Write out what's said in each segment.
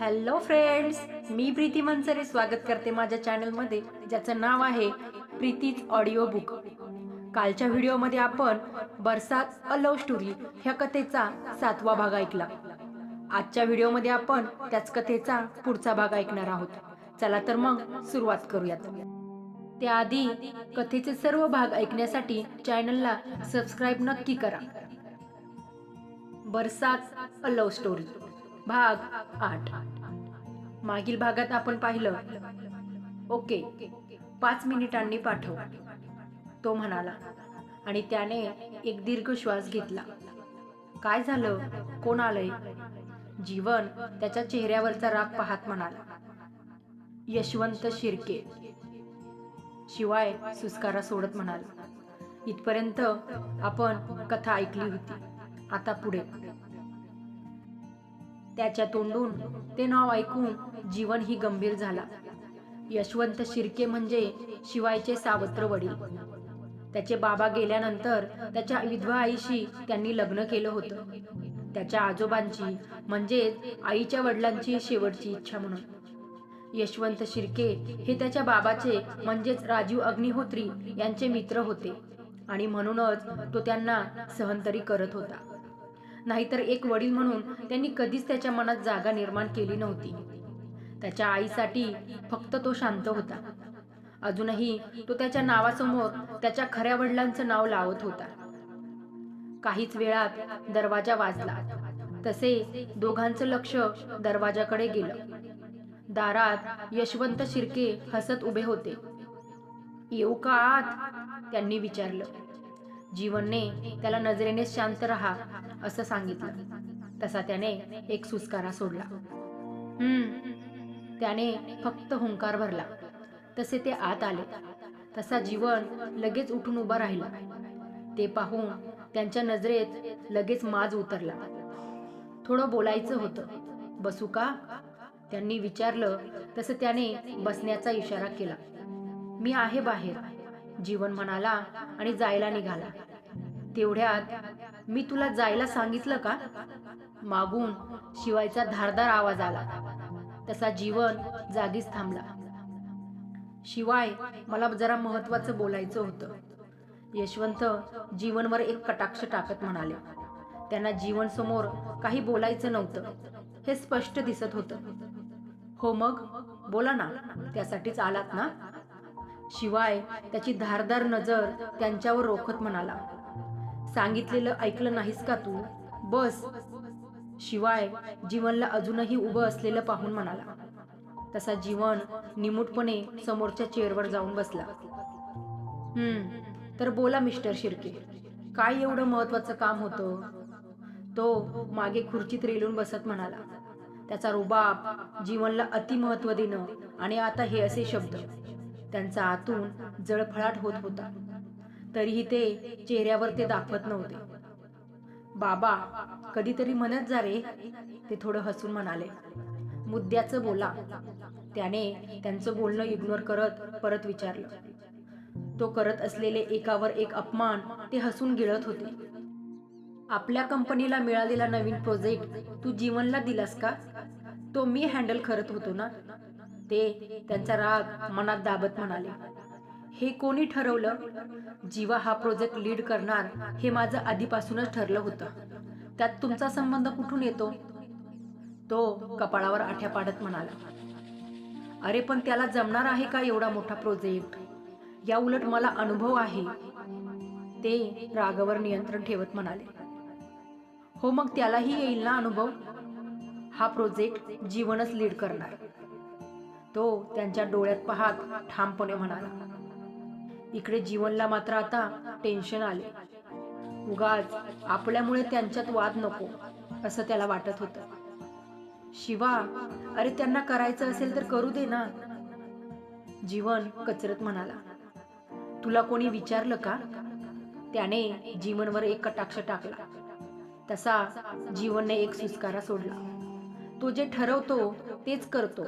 Hello friends मी प्रीती मनसरे स्वागत करते माझ्या चॅनलमध्ये ज्याचं नाव आहे प्रीतीज ऑडिओ बुक कालच्या व्हिडिओमध्ये आपण बरसात अ लव्ह स्टोरी ह्या कथेचा सातवा भाग ऐकला. आजच्या व्हिडिओमध्ये आपण त्याच कथेचा पुढचा भाग ऐकणार आहोत. चला तर मग सुरुवात करूयात. त्याआधी कथेचे सर्व भाग ऐकण्यासाठी चॅनलला सबस्क्राईब नक्की करा. बरसात अ लव्ह स्टोरी भाग आठ. मागील भागात आपण पाहिलं. ओके. पाच मिनिटांनी पाठव. तो म्हणाला. आणि त्याने एक दीर्घ श्वास घेतला. काय झालं? कोण आलंय? जीवन त्याच्या चेहऱ्यावरचा राग पाहत म्हणाला. यशवंत शिर्के. शिवाय सुस्कारा सोडत म्हणाला. इथपर्यंत आपण कथा ऐकली होती. आता पुढे. त्याच्या तोंडून ते नाव ऐकून जीवन ही गंभीर झाला. यशवंत शिर्के म्हणजे शिवायचे सावत्र वडील. त्याचे बाबा गेल्यानंतर त्याच्या विधवा आईशी त्यांनी लग्न केलं होतं. त्याच्या आजोबांची म्हणजेच आईच्या वडिलांची शेवटची इच्छा म्हणून. यशवंत शिर्के हे त्याच्या बाबाचे म्हणजेच राजीव अग्निहोत्री यांचे मित्र होते आणि म्हणूनच तो त्यांना सहन तरी करत होता. नाहीतर एक वडील म्हणून त्यांनी कधीच त्याच्या मनात जागा निर्माण केली नव्हती. त्याच्या आईसाठी फक्त तो शांत होता. अजूनही तो त्याच्या नावासमोर त्याच्या खऱ्या वडिलांचं नाव लावत होता. काहीच वेळात दरवाजा वाजला. तसे दोघांचं लक्ष दरवाजाकडे गेलं. दारात यशवंत शिर्के हसत उभे होते. येऊ का आत? त्यांनी विचारलं. जीवनने त्याला नजरेने शांत राहा. असं सांगितलं. तसा त्याने एक सुस्कारा सोडला. हम्म. त्याने फक्त हुंकार भरला. तसे ते आत आले. तसा जीवन लगेच उठून उभा राहिला. ते पाहून त्यांच्या नजरेत लगेच माज उतरला. थोडं बोलायचं होतं. बसू का? त्यांनी विचारलं. तसं त्याने बसण्याचा इशारा केला. मी आहे बाहेर. जीवन म्हणाला आणि जायला निघाला. तेवढ्यात मी तुला जायला सांगितलं का? मागून शिवायचा धारदार आवाज आला. तसा जीवन जागीच थांबला. शिवाय मला जरा महत्वाचं बोलायचं होतं. यशवंत जीवनवर एक कटाक्ष टाकत म्हणाले. त्यांना जीवन समोर काही बोलायचं नव्हतं. हे स्पष्ट दिसत होतं. हो मग? बोला ना. त्यासाठीच आलात ना? शिवाय त्याची धारदार नजर त्यांच्यावर रोखत म्हणाला. सांगितलेलं ऐकलं नाहीस का तू? बस. शिवाय जीवनला अजूनही उभं असलेलं पाहून म्हणाला. तसा जीवन निमूटपणे समोरच्या चेअरवर जाऊन बसला. हम्म तर बोला मिस्टर शिर्के काय एवढं महत्वाचं काम होतं? तो मागे खुर्चीत रेलून बसत म्हणाला. त्याचा रुबाब जीवनला अतिमहत्व देणं आणि आता हे असे शब्द त्यांचा आतून जळफळाट होत होता. तरीही ते चेहऱ्यावर ते दाखवत नव्हते. बाबा कधीतरी म्हणत जा रे ते थोडं हसून म्हणाले. मुद्द्याचं बोला. त्याने त्यांचं बोलणं इग्नोर करत परत विचारलं. तो करत असलेले एकावर एक अपमान ते हसून गिळत होते. आपल्या कंपनीला मिळालेला नवीन प्रोजेक्ट तू जीवनला दिलास का? तो मी हँडल करत होतो ना? ते त्यांचा राग मनात दाबत म्हणाले. हे कोणी ठरवलं? जीवा हा प्रोजेक्ट लीड करणार हे माझं आधीपासूनच ठरलं होतं. त्यात तुमचा संबंध कुठून येतो? तो कपाळावर आठ्या पाडत म्हणाला. अरे पण त्याला जमणार आहे का एवढा मोठा प्रोजेक्ट या उलट मला अनुभव आहे. ते रागावर नियंत्रण ठेवत म्हणाले. हो मग त्यालाही येईल ना अनुभव? हा प्रोजेक्ट जीवनच लीड करणार. तो त्यांच्या डोळ्यात पाहत ठामपणे म्हणाला. इकडे जीवनला मात्र आता टेन्शन आले. उगाच आपल्यामुळे त्यांच्यात वाद नको असं त्याला वाटत होतं. शिवा अरे त्यांना करायचं असेल तर करू दे ना. जीवन कचरत म्हणाला. तुला कोणी विचारलं का? त्याने जीवनवर एक कटाक्ष टाकला. तसा जीवनने एक सुस्कारा सोडला. तो जे ठरवतो तेच करतो.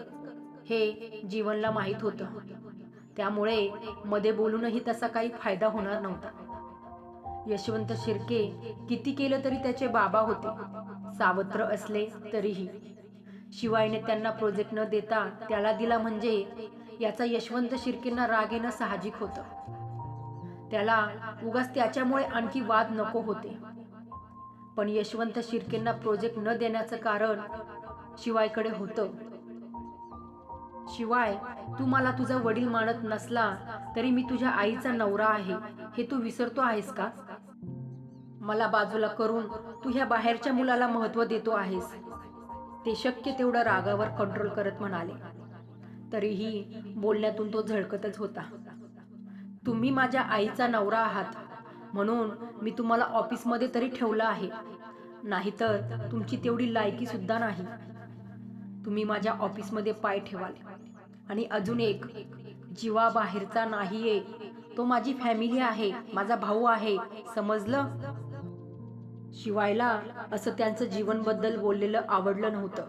हे जीवनला माहीत होतं. त्यामुळे मध्ये बोलूनही तसा काही फायदा होणार नव्हता. यशवंत शिर्के किती केलं तरी त्याचे बाबा होते. सावत्र असले तरीही. शिवायने त्यांना प्रोजेक्ट न देता त्याला दिला म्हणजे याचा यशवंत शिर्केंना राग येणं साहजिक होतं. त्याला उगाच त्याच्यामुळे आणखी वाद नको होते. पण यशवंत शिर्केंना प्रोजेक्ट न देण्याचं कारण शिवायकडे होतं. शिवाय तू मला तुझा वडील मानत नसला तरी मी तुझ्या आईचा नवरा आहे. हे तू विसरतो आहेस का? मला बाजूला करून तू ह्या बाहेरच्या मुलाला महत्त्व देतो आहेस. ते शक्य तेवढं रागावर कंट्रोल करत म्हणाले. तरीही बोलण्यातून तो झळकतच होता. तुम्ही माझ्या आईचा नवरा आहात. म्हणून मी तुम्हाला ऑफिसमध्ये तरी ठेवलं आहे. नाहीतर तुमची तेवढी लायकी सुद्धा नाही. तुम्ही माझ्या ऑफिसमध्ये पाय ठेवाल. आणि अजून एक जीवा बाहेरचा नाहीये. तो माझी फॅमिली आहे माझा भाऊ आहे. समजलं? शिवायला असं त्यांचं जीवनबद्दल बोललेलं आवडलं नव्हतं.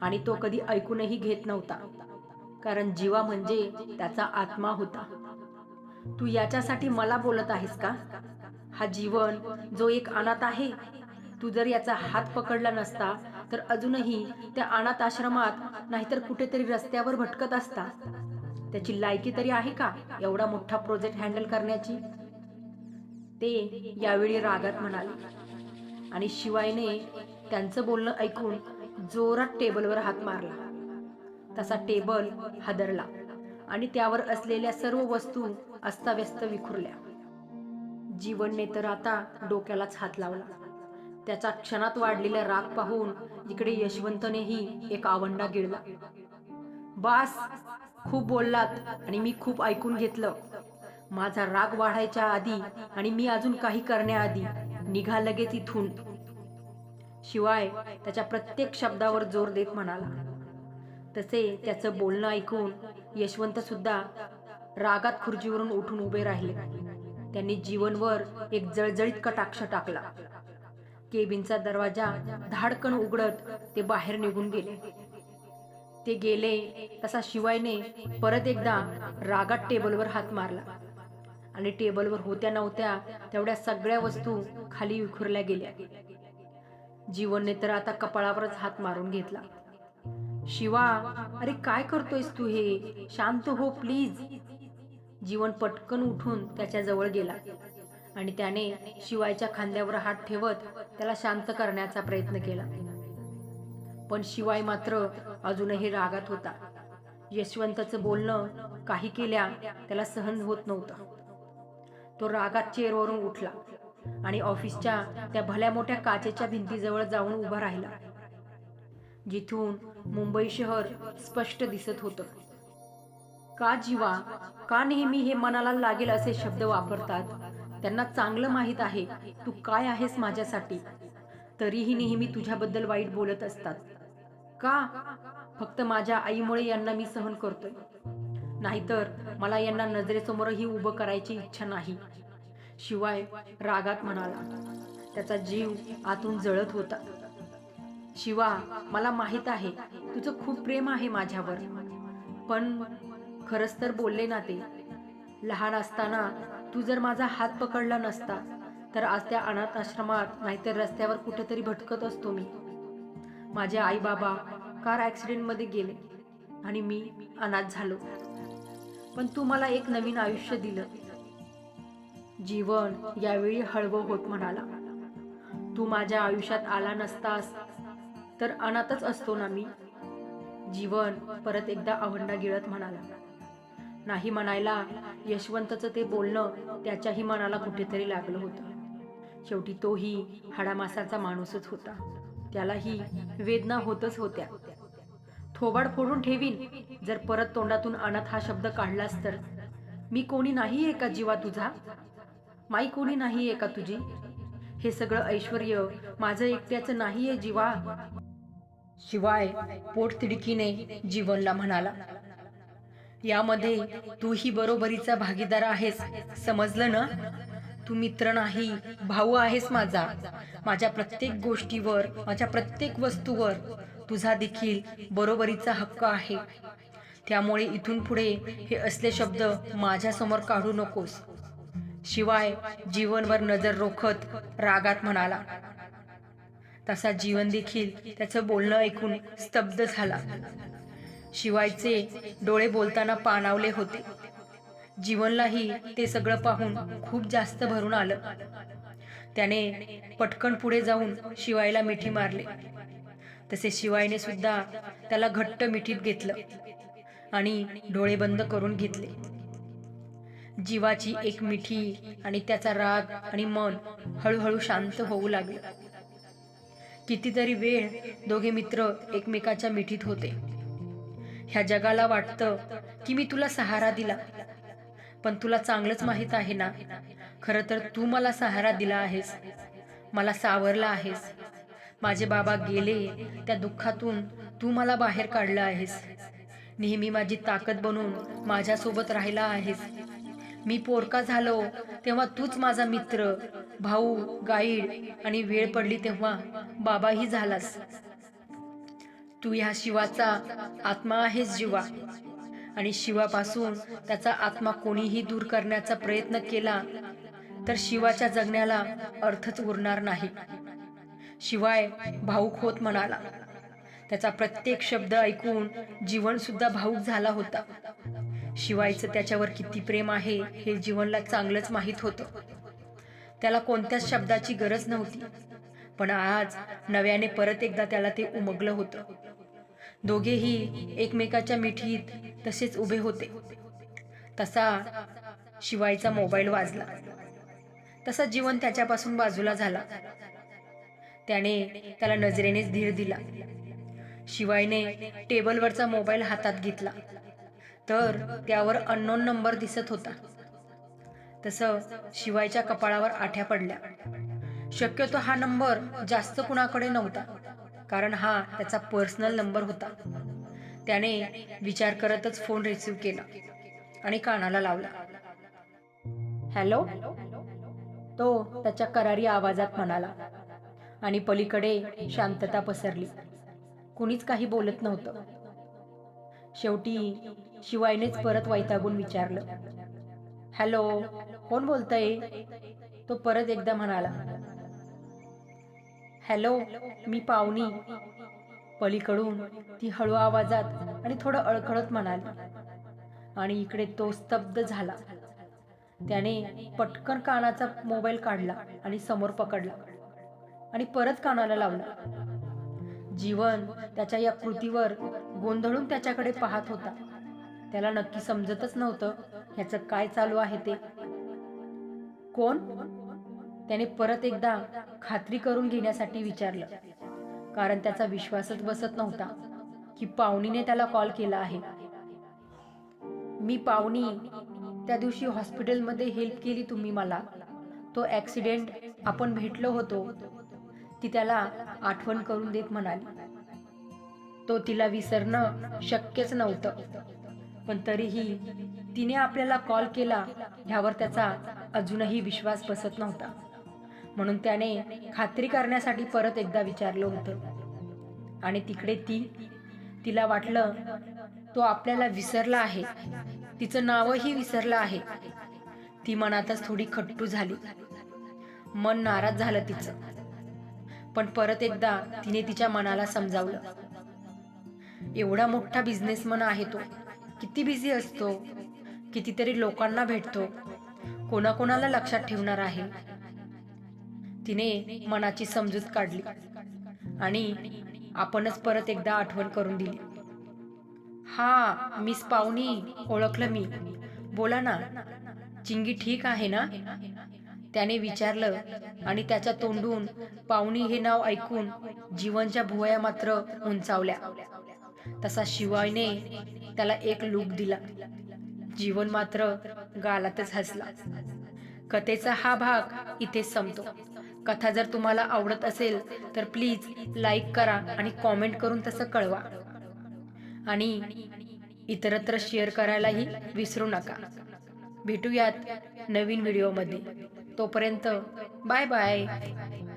आणि तो कधी ऐकूनही घेत नव्हता. कारण जीवा म्हणजे त्याचा आत्मा होता. तू याच्यासाठी मला बोलत आहेस का? हा जीवन जो एक अनाथ आहे तू जर याचा हात पकडला नसता तर अजूनही त्या अनाथ आश्रमात नाहीतर कुठेतरी रस्त्यावर भटकत असता त्याची लायकी तरी आहे का? एवढा मोठा प्रोजेक्ट हँडल करण्याची? ते यावेळी रागात म्हणाले. आणि शिवायने त्यांचं बोलणं ऐकून जोरात टेबलवर हात मारला. तसा टेबल हादरला आणि त्यावर असलेल्या सर्व वस्तू अस्ताव्यस्त विखुरल्या. जीवनने तर आता डोक्यालाच हात लावला. त्याचा क्षणात वाढलेला राग पाहून इकडे यशवंतनेही एक आवंडा गिळला. बास खूप बोललात आणि मी खूप ऐकून घेतलं. माझा राग वाढायच्या आधी आणि मी अजून काही करण्याआधी निघा लगेच इथून. शिवाय त्याच्या प्रत्येक शब्दावर जोर देत म्हणाला. तसे त्याचं बोलणं ऐकून यशवंत सुद्धा रागात खुर्चीवरून उठून उभे राहिले. त्यांनी जीवनवर एक जळजळीत कटाक्ष टाकला. केबिनचा दरवाजा धाडकन उघडत ते बाहेर निघून गेले. ते गेले तसा शिवायने परत एकदा रागात टेबलवर हात मारला. आणि टेबलवर होत्या नव्हत्या तेवढ्या सगळ्या वस्तू खाली विखुरल्या गेल्या. जीवनने तर आता कपाळावरच हात मारून घेतला. शिवा अरे काय करतोयस तू हे? शांत हो प्लीज. जीवन पटकन उठून त्याच्याजवळ गेला. आणि त्याने शिवायच्या खांद्यावर हात ठेवत त्याला शांत करण्याचा प्रयत्न केला. पण शिवाय मात्र अजूनही रागात होता. यशवंतचं बोलणं काही केल्या त्याला सहन होत नव्हतं. तो रागात चेअरवरून उठला आणि ऑफिसच्या त्या भल्या मोठ्या काचेच्या भिंतीजवळ जाऊन उभा राहिला. जिथून मुंबई शहर स्पष्ट दिसत होतं. का जीवा? का नेहमी हे मनाला लागेल असे शब्द वापरतात? त्यांना चांगलं माहीत आहे. तू काय आहेस माझ्यासाठी? तरीही नेहमी तुझ्याबद्दल वाईट बोलत असतात. का? फक्त माझ्या आईमुळे यांना मी सहन करतोय. नाहीतर मला यांना नजरेसमोरही उभं करायची इच्छा नाही. शिवाय रागात म्हणाला त्याचा जीव आतून जळत होता. शिवा मला माहीत आहे. तुझं खूप प्रेम आहे माझ्यावर. पण खरंच तर बोलले ना ते. लहान असताना तू जर माझा हात पकडला नसता तर आज त्या अनाथ आश्रमात नाहीतर रस्त्यावर कुठेतरी भटकत असतो मी. माझे आई बाबा कार ॲक्सिडेंटमध्ये गेले आणि मी अनाथ झालो. पण तू मला एक नवीन आयुष्य दिलं. जीवन यावेळी हळवं होत म्हणाला. तू माझ्या आयुष्यात आला नसतास तर अनाथच असतो ना मी? जीवन परत एकदा आवंडा गिळत म्हणाला. नाही म्हणायला यशवंतचं ते बोलणं त्याच्याही मनाला कुठेतरी लागलं होतं. शेवटी तोही हाडामासाचा माणूसच होता. त्यालाही वेदना होतच होत्या. थोबाड फोडून ठेवीन जर परत तोंडातून अनाथ हा शब्द काढलास तर. मी कोणी नाही आहे का जीवा तुझा? माई कोणी नाही आहे का तुझी? हे सगळं ऐश्वर माझं एकट्याचं नाहीये जीवा. शिवाय पोट तिडकीने जीवनला म्हणाला. यामध्ये तूही बरोबरीचा भागीदार आहेस. समजलं ना? तू मित्र नाही भाऊ आहेस माझा. माझ्या प्रत्येक गोष्टीवर माझ्या प्रत्येक वस्तूवर तुझा देखील बरोबरीचा हक्क आहे. त्यामुळे इथून पुढे हे असले शब्द माझ्यासमोर काढू नकोस. शिवाय जीवनवर नजर रोखत रागात म्हणाला. तसा जीवन देखील त्याचं बोलणं ऐकून स्तब्ध झाला. शिवायचे डोळे बोलताना पाणावले होते. जीवनलाही ते सगळं पाहून खूप जास्त भरून आलं. त्याने पटकन पुढे जाऊन शिवायला मिठी मारले. तसे शिवायने सुद्धा त्याला घट्ट मिठीत घेतलं आणि डोळे बंद करून घेतले. जीवाची एक मिठी आणि त्याचा राग आणि मन हळूहळू शांत होऊ लागले. कितीतरी वेळ दोघे मित्र एकमेकाच्या मिठीत होते. ह्या जगाला वाटतं की मी तुला सहारा दिला. पण तुला चांगलंच माहीत आहे ना? खरं तर तू मला सहारा दिला आहेस. मला सावरला आहेस. माझे बाबा गेले त्या दुःखातून तू मला बाहेर काढलं आहेस. नेहमी माझी ताकद बनून माझ्यासोबत राहिला आहेस. मी पोरका झालो तेव्हा तूच माझा मित्र भाऊ गाईड आणि वेळ पडली तेव्हा बाबाही झालास. तू ह्या शिवाचा आत्मा आहेस जीवा. आणि शिवापासून त्याचा आत्मा कोणीही दूर करण्याचा प्रयत्न केला तर शिवाच्या जगण्याला अर्थच उरणार नाही. शिवाय भाऊक होत म्हणाला. त्याचा प्रत्येक शब्द ऐकून जीवन सुद्धा भाऊक झाला होता. शिवायचं त्याच्यावर किती प्रेम आहे हे जीवनला चांगलंच माहीत होतं. त्याला कोणत्याच शब्दाची गरज नव्हती. पण आज नव्याने परत एकदा त्याला ते उमगलं होतं. दोघेही एकमेकाच्या मिठीत तसेच उभे होते. तसा शिवायचा मोबाईल वाजला. तसा जीवन त्याच्यापासून बाजूला झाला. त्याने त्याला नजरेनेच धीर दिला. शिवायने टेबलवरचा मोबाईल हातात घेतला. तर त्यावर अननोन नंबर दिसत होता. तसं शिवायच्या कपाळावर आठ्या पडल्या. शक्यतो हा नंबर जास्त कुणाकडे नव्हता कारण हा त्याचा पर्सनल नंबर होता. त्याने विचार करतच फोन रिसीव्ह केला आणि कानाला लावला. हॅलो? तो त्याच्या करारी आवाजात म्हणाला आणि पलीकडे शांतता पसरली. कुणीच काही बोलत नव्हतं. शेवटी शिवायनेच परत वैतागून विचारलं. हॅलो कोण बोलतय? तो परत एकदा म्हणाला. हॅलो मी पावनी. पलीकडून ती हळू आवाजात आणि थोडं अळखळत म्हणाली. आणि इकडे तो स्तब्ध झाला. त्याने पटकन कानाचा मोबाईल काढला आणि समोर पकडला. आणि परत कानाला लावला. जीवन त्याच्या या कृतीवर गोंधळून त्याच्याकडे पाहत होता. त्याला नक्की समजतच नव्हतं ह्याचं काय चालू आहे ते. कोण? त्याने परत एकदा खात्री करून घेण्यासाठी विचारलं. कारण त्याचा विश्वासच बसत नव्हता की पाहुणीने त्याला कॉल केला आहे. मी पाहुणी त्या दिवशी हॉस्पिटलमध्ये हेल्प केली तुम्ही मला. तो ॲक्सिडेंट आपण भेटलो होतो. ती त्याला आठवण करून देत म्हणाली. तो तिला विसरणं शक्यच नव्हतं. पण तरीही तिने आपल्याला कॉल केला ह्यावर त्याचा अजूनही विश्वास बसत नव्हता. म्हणून त्याने खात्री करण्यासाठी परत एकदा विचारलं होतं. आणि तिकडे ती तिला वाटलं तो आपल्याला विसरला आहे. तिचं नावही विसरलं आहे. ती मनातच थोडी खट्टू झाली. मन नाराज झालं तिचं. पण परत एकदा तिने तिच्या मनाला समजावलं. एवढा मोठा बिझनेसमन आहे तो. किती बिझी असतो. कितीतरी लोकांना भेटतो. कोणाकोणाला लक्षात ठेवणार आहे. तिने मनाची समजूत काढली आणि आपणच परत एकदा आठवण करून दिली. हा मिस पाहुणी ओळखलं मी. बोला ना चिंगी ठीक आहे ना? त्याने विचारलं आणि त्याच्या तोंडून पाहुणी हे नाव ऐकून जीवनच्या भुवया मात्र उंचावल्या. तसा शिवायने त्याला एक लूक दिला. जीवन मात्र गालातच हसला. कथेचा हा भाग इथे संपतो. कथा जर तुम्हाला आवडत असेल तर प्लीज लाईक करा आणि कॉमेंट करून तसं कळवा. आणि इतरत्र शेअर करायलाही विसरू नका. भेटूयात नवीन व्हिडिओमध्ये. तोपर्यंत बाय बाय.